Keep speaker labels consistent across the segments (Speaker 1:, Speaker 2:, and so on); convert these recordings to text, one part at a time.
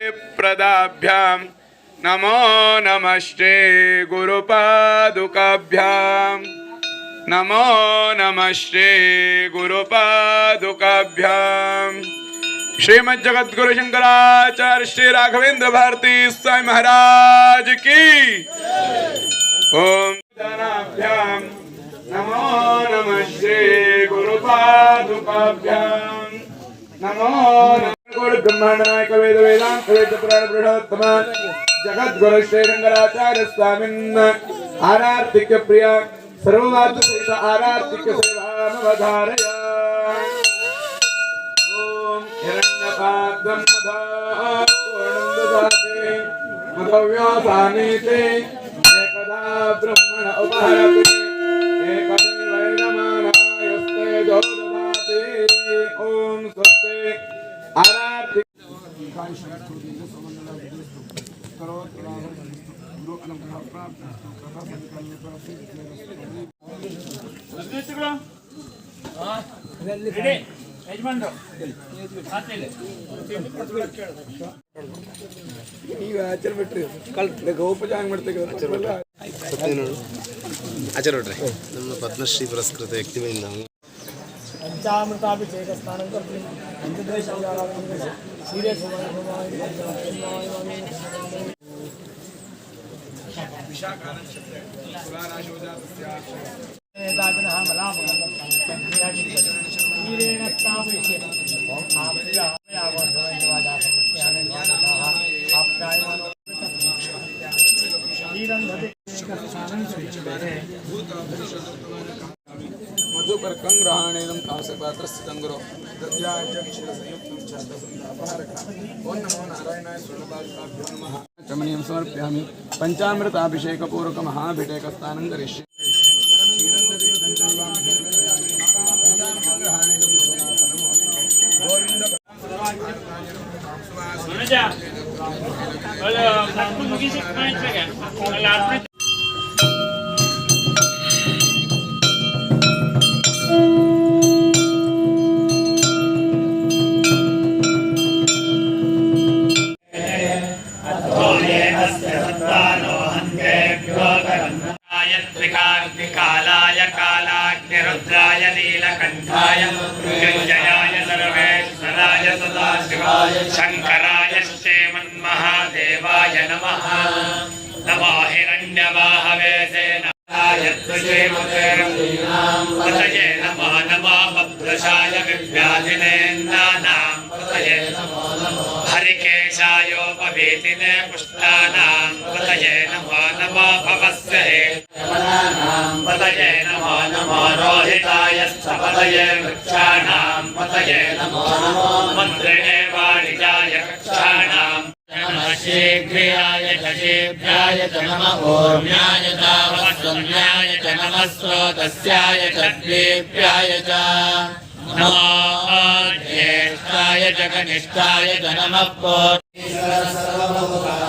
Speaker 1: प्रदाभ्यां नमो नमस्ते गुरुपादुकाभ्यां नमो नमस्ते गुरुपादुकाभ्यां श्रीमज्जगद्गुरु शंकराचार्य श्री राघवेंद्र भारती स्वामी महाराज की ओम दानाभ्यां नमो नमस्ते गुरुपादुकाभ्यां नमो। ब्रह्मांडनायक वेद वेदांत वेद पुराण पुरुषोत्तम जगद्गुरु श्री शंकराचार्य स्वामिन् आरार्तिक प्रिय सर्ववाद सहित आरार्तिक सेवामवधारय ओम हिरण्यपाद्रं मधा पूर्णं ददाति मधव्यासानीते, एकदा ब्रह्मण उपहरति। ಈಗ ಆಚರಣೆ ಬಿಟ್ರಿ ಕಲ್ ಗೋಪಜಾಂಗ್ ಮಾಡ್ತೀವಿ
Speaker 2: ಸತ್ಯನೋಡು ಆಚಾರ ನೋಡ್ರಿ ನಮ್ಮ ಪದ್ಮಶ್ರೀ ಪುರಸ್ಕೃತ ವ್ಯಕ್ತಿಗಳಿಂದ ನಾವು
Speaker 3: नीरेण स्थापयिष्यते आप्या आप्यायमानो नीरं भजे
Speaker 1: मधुपर्कं ग्रहणेनं कांसपात्रस्य तङ्गुरो दद्याय च क्षीरसंयुक्तं छात्रसन्तापहारक ॐ नमो नारायणाय स्वर्णपादुकाभ्यो नमः चमनीयं समर्पयामि
Speaker 4: नीलकण्ठाय मृत्युञ्जयाय सर्वेश्वराय सदाशिवाय शङ्कराय श्रीमन्महादेवाय नमः। नमो हिरण्यवाहवे पतये नमो नमो बभ्रशाय विव्याधिनेन्दानां पतये हरिकेशायोपवीतिने पुष्टानां पतये नमो नमो भवस्य पतये नमो नमो रोहिताय स्थपतये वृक्षाणां पतये नमो नमो मन्त्रिणे वाणिजाय कक्षाणां नमः शीघ्रियाय च शीघ्राय च नमः ऊर्म्याय तावत्सौम्याय च नमः स्रोतस्याय च द्वीप्याय च नमो ज्येष्ठाय च कनिष्ठाय च नमः ब्रह्माधिपति ब्रह्मणोधिपति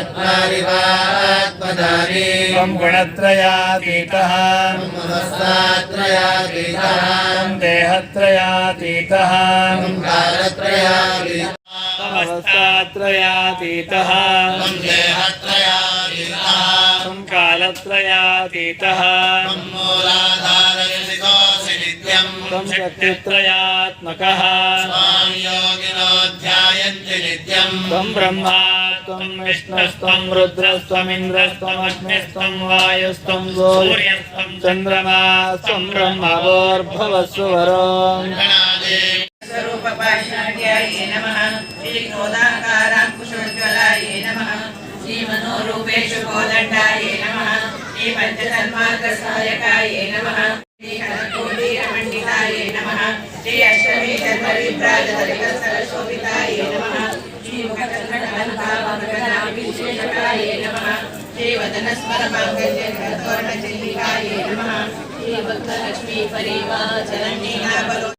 Speaker 5: चत्वारिवात्मधारी
Speaker 4: त्वं गुणत्रयातीतः
Speaker 5: मनस्सात्रयातीतः
Speaker 4: त्वं देहत्रयातीतः
Speaker 5: कालत्रयातीतः
Speaker 4: अवस्थात्रयातीतः
Speaker 5: देहत्रयातीतः
Speaker 4: त्वं कालत्रयातीतः
Speaker 5: मूलाधारयसितोऽसि नित्यम्
Speaker 4: त्वं शक्तित्रयात्मकः
Speaker 5: त्वां योगिनो ध्यायन्ति नित्यम्
Speaker 4: त्वं ब्रह्मा त्वं विष्णुस्त्वं रुद्रस्त्वमिन्द्रस्त्वमग्निस्त्वं वायुस्त्वं सूर्यस्त्वं चन्द्रमास्त्वं ब्रह्मवोर्भवस्व वरो
Speaker 5: गणादेव
Speaker 6: स्वरूपपाषाढ्याय नमः श्रीक्रोधाकाराङ्कुशोज्ज्वलाय नमः। श्रीमनोरूपेषु कोदण्डाय नमः। श्रीपञ्चसन्मार्गसहायकाय नमः। श्रीकनकोटीरमण्डिताय नमः। श्री अष्टमी जन्मविभ्राजधरिकस्थलशोभिताय वदनस्मर श्रीवदनस्वरमाङ्गल्यघ्नतोरणचल्लिकायै नमः। श्रीवदनस्वरमाङ्गल्यघ्नतोरणचल्लिकायै नमः। श्रीभक्तलक्ष्मीपरिवाचरण्ये नाभलो